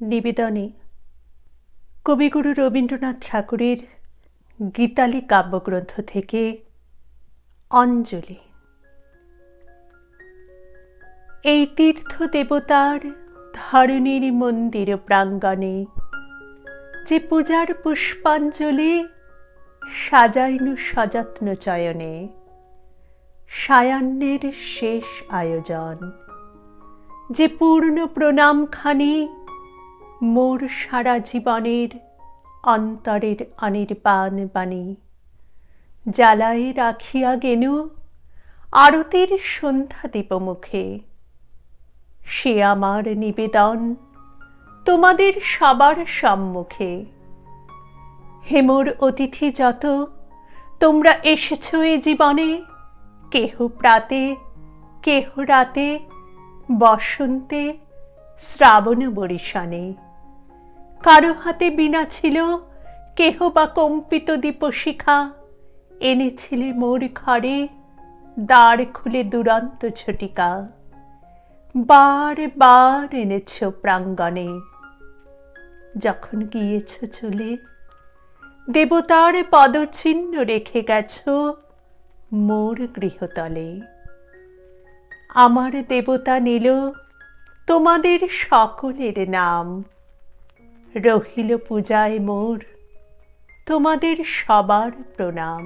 নিবেদনে কবিগুরু রবীন্দ্রনাথ ঠাকুরের গীতালি কাব্যগ্রন্থ থেকে অঞ্জলি। এই তীর্থ দেবতার ধরণীর মন্দির প্রাঙ্গণে যে পূজার পুষ্পাঞ্জলি সাজাইনু সযত্ন চয়নে, সায়ান্নের শেষ আয়োজন, যে পূর্ণ প্রণামখানি মোর সারা জীবনের অন্তরের অনির্বাণ বাণী। জ্বালায় রাখিয়া গেনু আরতির সন্ধ্যা দীপমুখে সে আমার নিবেদন তোমাদের সবার সম্মুখে। হেমর অতিথি যত, তোমরা এসেছ এ জীবনে। কেহ প্রাতে, কেহ রাতে, বসন্তে, শ্রাবণ বরিশানে। কারও হাতে বিনা ছিল, কেহ বা কম্পিত দীপশিখা এনেছিলে মোর ঘরে দ্বার খুলে দুরন্ত ছটিকা বার বার এনেছ প্রাঙ্গণে, যখন গিয়েছ চলে, দেবতার পদচিহ্ন রেখে গেছ মোর গৃহতলে। আমার দেবতা নিল তোমাদের সকলের নাম। রহিল পূজায় মোর তোমাদের সবার প্রণাম।